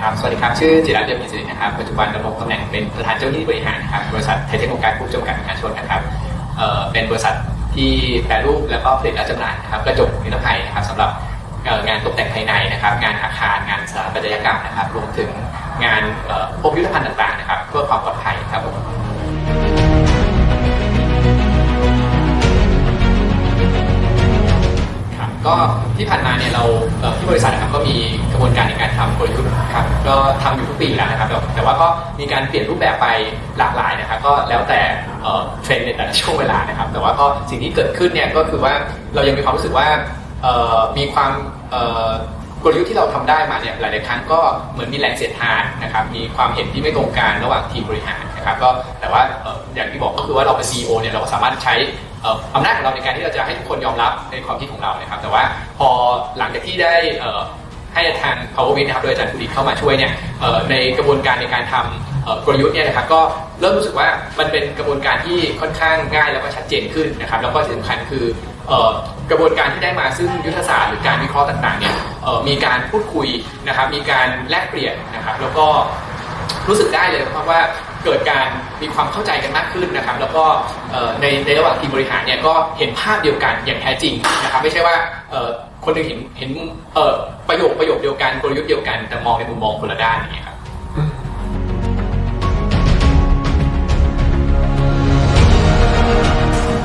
ครับสวัสดีครับ ชื่อจิรัตน์เดียมกิจสิรินะครับ ปัจจุบันดำรงตำแหน่งเป็นประธานเจ้าหนี้บริหารนะครับ บริษัทไทยเทคโนโลยีผู้จำกัดมหาชนนะครับเอ่อเป็นบริษัทที่แปรรูปแล้วก็ผลิตและจำหน่ายนะครับกระจกนิรภัยนะครับสำหรับงานตกแต่งภายในนะครับ งานอาคารงานสถาปัตยกรรมนะครับ รวมถึงงานพวกยุทธภัณฑ์ต่างๆนะครับ เพื่อความปลอดภัยครับผม ก็ที่ผ่านมาเนี่ยเราที่บริษัทนะครับก็มีกระบวนการในการทำกลยุทธ์ครับก็ทำอยู่ทุกปีแล้วนะครับ แต่ว่าก็มีการเปลี่ยนรูปแบบไปหลากหลายนะครับ ก็แล้วแต่เทรนด์ในแต่ละช่วงเวลานะครับ แต่ว่าก็สิ่งที่เกิดขึ้นเนี่ยก็คือว่าเรายังมีความรู้สึกว่ามีความกลยุทธ์ที่เราทำได้มาเนี่ยหลาย ๆ ครั้งก็เหมือนมีแรงเสียดทานนะครับ มีความเห็นที่ไม่ตรงกันระหว่างทีมบริหารนะครับ ก็แต่ว่าอย่างที่บอกก็คือว่าเราเป็น CEO เนี่ยเราก็สามารถใช้ อำนาจของเราในการที่เราจะให้ทุกคนยอมรับในความคิดของเรานะครับ แต่ว่าพอหลังจากที่ได้เให้ทาง Power w i t นะครับโดยอาจารย์ภูดิตเข้ามาช่วยเนี่ยในกระบวนการในการทำกลยุทธ์เนี่ยนะครับก็เริ่มรู้สึกว่ามันเป็นกระบวนการที่ค่อนข้างง่ายแล้วก็ชัดเจนขึ้นนะครับแล้วก็ที่สำคัญคือกระบวนการที่ได้มาซึ่งยุทธศาสตร์หรือการวิเคราะห์ต่างๆเนี่ยมีการพูดคุยนะครับมีการแลกเปลี่ยนนะครับแล้วก็รู้สึกได้เลยนะครับว่า เกิดการมีความเข้าใจกันมากขึ้นนะครับ แล้วก็ในในระหว่างทีมบริหารเนี่ยก็เห็นภาพเดียวกันอย่างแท้จริงนะครับไม่ใช่ว่าคนหนึงเห็นเห็นประโยคประโยคเดียวกันกลยุทธ์เดียวกันแต่มองในมุมมองคนละด้านอย่างเงี้ยครับ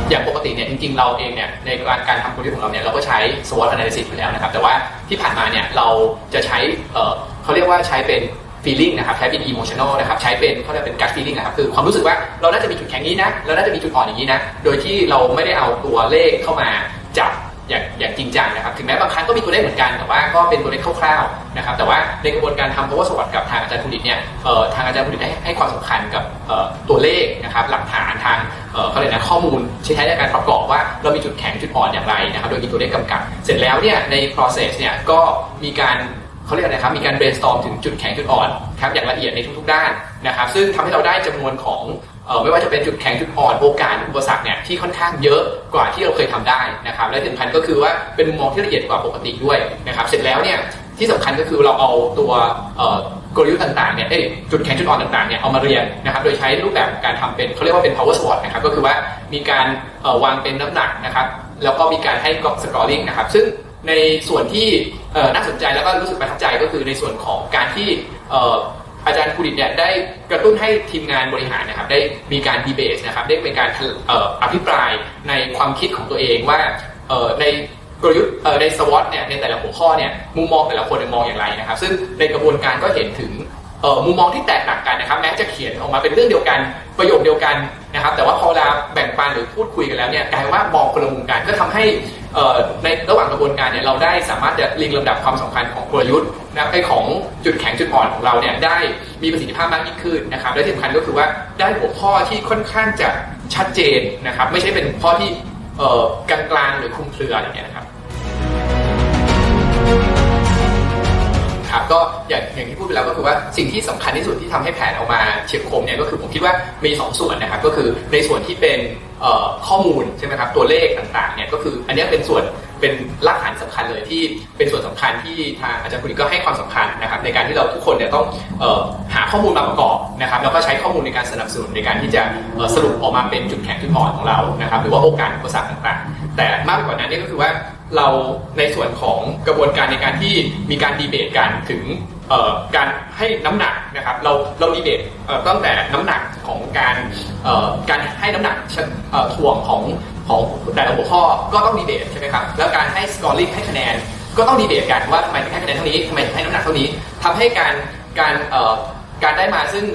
อย่างปกติเนี่ยจริงๆเราเองเนี่ยในการการทำกลยุทธ์ของเราเนี่ยเราก็ใช้ SWOT analysis อยู่แล้วนะครับ แต่ว่าที่ผ่านมาเนี่ยเราจะใช้เขาเรียกว่าใช้เป็น feeling นะครับใช้เป็น emotional นะครับใช้เป็นเขาเรียกเป็น gut feeling นะครับคือความรู้สึกว่าเราน่าจะมีจุดแข็งนี้นะเราน่าจะมีจุดอ่อนอย่างนี้นะโดยที่เราไม่ได้เอาตัวเลขเข้ามาจับอย่างอย่างจริงจังนะครับถึงแม้บางครั้งก็มีตัวเลขเหมือนกันแต่ว่าก็เป็นตัวเลขคร่าวๆนะครับแต่ว่าในกระบวนการทำ power SWOT กับทางอาจารย์ภูดิตเนี่ยเอ่อทางอาจารย์ภูดิตได้ให้ความสำคัญกับเอ่อตัวเลขนะครับหลักฐานทางเอ่อเขาเรียกนะข้อมูลใช้ใช้ในการประกอบว่าเรามีจุดแข็งจุดอ่อนอย่างไรนะครับโดยมีตัวเลขกำกับ เสร็จแล้วเนี่ยใน process เนี่ยก็มีการ เขาเรียกอะไรครับ มีการ brainstorm ถึงจุดแข็งจุดอ่อนครับอย่างละเอียดในทุกๆด้านนะครับ ซึ่งทำให้เราได้จำนวนของออไม่ว่าจะเป็นจุดแข็งจุดอ่อนโอกาสอุปสรรคเนี่ยที่ค่อนข้างเยอะกว่าที่เราเคยทำได้นะครับและที่สำคัญก็คือว่าเป็นมุมมองที่ละเอียดกว่าปกติด้วยนะครับเสร็จแล้วเนี่ยที่สำคัญก็คือเราเอาตัวกลยุทธ์ต่างๆเนี่ยจุดแข็งจุดอ่อนต่างๆเนี่ยเอามาเรียนนะครับโดยใช้รูปแบบการทำเป็นเขาเรียกว่าเป็น power SWOT นะครับก็คือว่ามีการวางเป็นน้ำหนักนะครับแล้วก็มีการให้กรอบ scoring นะครับซึ่ง ในส่วนที่น่าสนใจแล้วก็รู้สึกประทับใจก็คือในส่วนของการที่อาจารย์ภูดิตเนี่ยได้กระตุ้นให้ทีมงานบริหารนะครับได้มีการดีเบตนะครับได้เป็นการออภิปรายในความคิดของตัวเองว่าในกลยุทธ์ในสวอตเนี่ยในแต่ละหัวข้อเนี่ยมุมมองแต่ละคนมองอย่างไรนะครับ ซึ่งในกระบวนการก็เห็นถึงมุมมองที่แตกต่างกันนะครับ แม้จะเขียนออกมาเป็นเรื่องเดียวกันประโยคเดียวกันนะครับ แต่ว่าพอเวลาแบ่งปันหรือพูดคุยกันแล้วเนี่ยกลายว่ามองคนละมุมกันก็ทำให้ ในระหว่างกระบวนการเนี่ยเราได้สามารถจะเรียงลำดับความสำคัญของกลยุทธ์นะครับไอของจุดแข็งจุดอ่อนของเราเนี่ยได้มีประสิทธิภาพมากยิ่งขึ้นนะครับและที่สำคัญก็คือว่าได้หัวข้อที่ค่อนข้างจะชัดเจนนะครับไม่ใช่เป็นหัวข้อที่เออกลางๆหรือคลุมเครืออย่างเงี้ยนะครับครับก็อย่างอย่างที่พูดไปแล้วก็คือว่าสิ่งที่สำคัญที่สุดที่ทำให้แผนออกมาเฉียบคมเนี่ยก็คือผมคิดว่ามีสองส่วนนะครับก็คือในส่วนที่เป็นข้อมูลใช่ไหมครับตัวเลขต่างๆเนี่ยก็คืออันนี้เป็นส่วนเป็นรากฐานสำคัญเลยที่เป็นส่วนสำคัญที่ทางอาจารย์คุณก็ให้ความสำคัญนะครับในการที่เราทุกคนเนี่ยต้องออหาข้อมูลมาประกอบนะครับแล้วก็ใช้ข้อมูลในการสนับสนุนในการที่จะสรุปออกมาเป็นจุดแข็งจุดอ่อนของเรานะครับหรือว่าโอกาสอุปสรรคต่างๆ แต่มากไปกว่านั้นนี่ก็คือว่าเราในส่วนของกระบวนการในการที่มีการดีเบตกันถึงการให้น้ำหนักนะครับเราเราดีเบตตั้งแต่น้ำหนักของการ การให้น้ำหนักเอ่อถ่วงของของแต่ละหัวข้อก็ต้องดีเบตใช่ไหมครับแล้วการให้สกอร์ลิงให้คะแนนก็ต้องดีเบตกันว่าทำไมถึงให้คะแนนเท่านี้ทำไมถึงให้น้ำหนักเท่านี้ทำให้การการการได้มาซึ่ง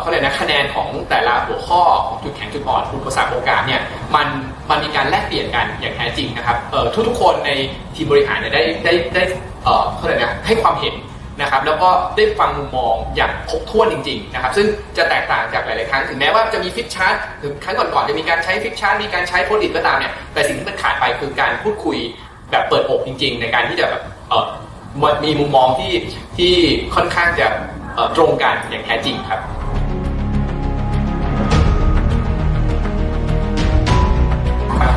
เขาเรียกนะคะแนนของแต่ละหัวข้อของจุดแข็งจุดอ่อนอุปสรรคโอกาสเนี่ยมันมันมีการแลกเปลี่ยนกันอย่างแท้จริงนะครับเอ่อทุกๆคนในทีมบริหารเนี่ยได้ได้ได้เอ่อเขาเรียกนะให้ความเห็น นะครับแล้วก็ได้ฟังมุมมองอย่างครบถ้วนจริงๆนะครับซึ่งจะแตกต่างจากหลายๆครั้งถึงแม้ว่าจะมีฟิกชาร์ตหรือครั้งก่อนๆจะมีการใช้ฟิกชาร์ตมีการใช้โพลิตก็ตามเนี่ยแต่สิ่งที่มันขาดไปคือการพูดคุยแบบเปิดอกจริง ๆ ในการที่จะแบบเออมีมุมมองที่ที่ค่อนข้างจะตรงกันอย่างแท้จริงครับ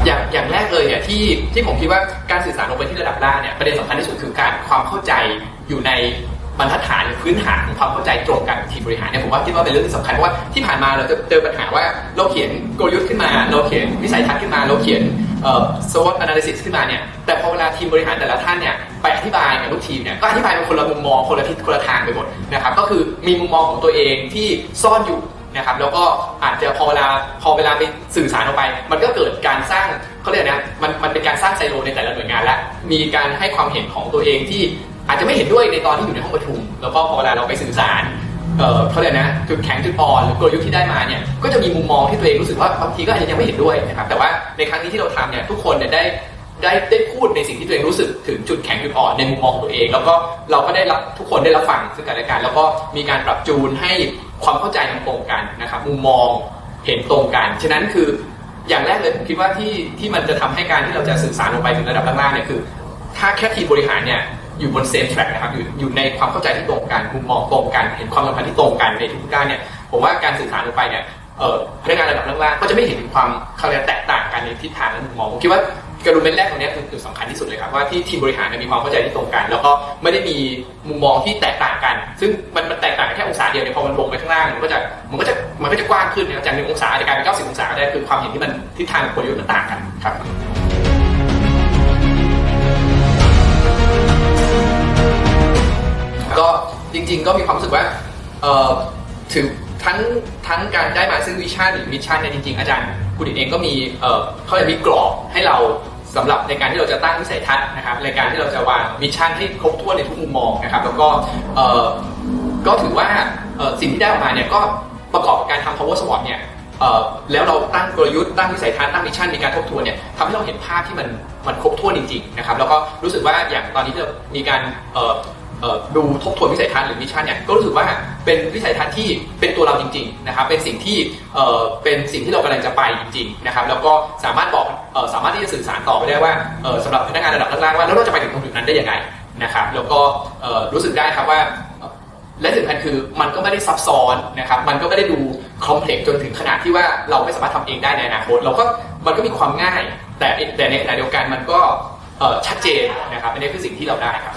อย่างอย่างแรกเลยเนี่ยที่ที่ผมคิดว่าการสื่อสารลงไปที่ระดับล่างเนี่ยประเด็นสำคัญที่สุดคือการความเข้าใจอยู่ใน บรรทัดฐานหรือพื้นฐานของความเข้าใจตรงกันทีมบริหารเนี่ยผมว่าคิดว่าเป็นเรื่องที่สำคัญเพราะว่าที่ผ่านมาเราจะเจอปัญหาว่าเราเขียนกลยุทธ์ขึ้นมา เราเขียนวิสัยทัศน์ขึ้นมา เราเขียนเอ่อ SWOT analysis ขึ้นมาเนี่ยแต่พอเวลาทีมบริหารแต่ละท่านเนี่ยไปอธิบายกับลูกทีมเนี่ยก็อธิบายเป็นคนละมุมมองคนละทิศคนละทางไปหมดนะครับก็คือมีมุมมองของตัวเองที่ซ่อนอยู่นะครับแล้วก็อาจจะพอเวลาพอเวลาไปสื่อสารออกไป มันก็เกิดการสร้างเขาเรียกนะมันมันเป็นการสร้างไซโลในแต่ละหน่วยงานและมีการให้ความเห็นของตัวเองที่ อาจจะไม่เห็นด้วยในตอนที่อยู่ในห้องประชุม แล้วก็พอเวลาเราไปสื่อสารเออเขาเรียกนะจุดแข็งจุดอ่อนหรือกลยุทธ์ที่ได้มาเนี่ยก็จะมีมุมมองที่ตัวเองรู้สึกว่าบางทีก็อาจจะยังไม่เห็นด้วยนะครับแต่ว่าในครั้งนี้ที่เราทำเนี่ยทุกคนเนี่ยได้ได้ได้พูดในสิ่งที่ตัวเองรู้สึกถึงจุดแข็งจุดอ่อนในมุมมองตัวเอง แล้วก็เราก็ได้รับทุกคนได้รับฟังซึ่งกันและกันแล้วก็มีการปรับจูนให้ความเข้าใจมันตรงกันนะครับมุมมองเห็นตรงกันฉะนั้นคืออย่างแรกเลยผมคิดว่าที่ที่มันจะทำให้การที่เราจะสื่อสารออกไปถึงระดับล่างๆเนี่ยคือ ถ้าแค่ทีมบริหารเนี่ย อยู่บนเซมแทร็กนะครับอยู่อยู่ในความเข้าใจที่ตรงกันมุมมองตรงกัน เห็นความสำคัญที่ตรงกันในทุกด้านเนี่ยผมว่าการสื่อสารออกไปเนี่ยเอ่อพนักงานระดับล่างๆก็จะไม่เห็นความเขาเรียกแตกต่างกันในทิศทางและมุมมองผมคิดว่ากระดุมเม็ดแรกตรงนี้คือจุดสำคัญที่สุดเลยครับว่าที่ทีมบริหารมีความเข้าใจที่ตรงกัน แล้วก็ไม่ได้มีมุมมองที่แตกต่างกัน ซึ่งมันมันแตกต่างแค่องศาเดียวเนี่ยพอมันลงไปข้างล่างมันก็จะมันก็จะมันก็จะกว้างขึ้นนะจากหนึ่งองศาจะกลายเป็น90องศาได้คือความเห็นที่มันทิศทางกลยุทธ์มันต่างกันครับ ริง ๆ ก็มีความรู้สึกว่าเอ่อถึงทั้งทั้งการได้มาซึ่งวิชั่นหรือมิชชั่นเนี่ยจริง ๆ อาจารย์กุดิเองก็มีเอ่อเขาเรียมีกรอบให้เราสำหรับในการที่เราจะตั้งวิสัยทัศน์นะครับในการที่เราจะวางมิชชั่นให้ครบถ้วนในทุกมุมมองนะครับ แล้วก็เอ่อก็ถือว่าเออสิ่งที่ได้ออกมาเนี่ยก็ประกอบกับการทำ power SWOT เนี่ยเออแล้วเราตั้งกลยุทธ์ตั้งวิสัยทัศน์ตั้งมิชชั่นมีการทบทวนเนี่ยทำให้เราเห็นภาพที่มันมันครบถ้วนจริงๆนะครับแล้วก็รู้สึกว่าอย่างตอนนี้ที่เรามีการเออ ดูทบทวนวิสัยทัศน์หรือมิชชั่นเนี่ยก็รู้สึกว่าเป็นวิสัยทัศน์ที่เป็นตัวเราจริงๆนะครับเป็นสิ่งที่เเป็นสิ่งที่เรากำลังจะไปจริงๆนะครับแล้วก็สามารถบอกออสามารถที่จะสื่อสารต่อไปได้ว่าเอ่อสำหรับพนักงานระดับล่างๆว่าแล้วเราจะไปถึงตรงจุดนั้นได้ยังไงนะครับแล้วก็รู้สึกได้ครับว่าและที่สำคัญคือมันก็ไม่ได้ซับซ้อนนะครับ มันก็ไม่ได้ดูคอมเพล็กซ์จนถึงขนาดที่ว่าเราไม่สามารถทำเองได้ในอนาคตเราก็มันก็มีความง่าย แต่แต่ในขณะเดียวกันมันก็ชัดเจนนะครับอันนี้คือสิ่งที่เราได้ครับ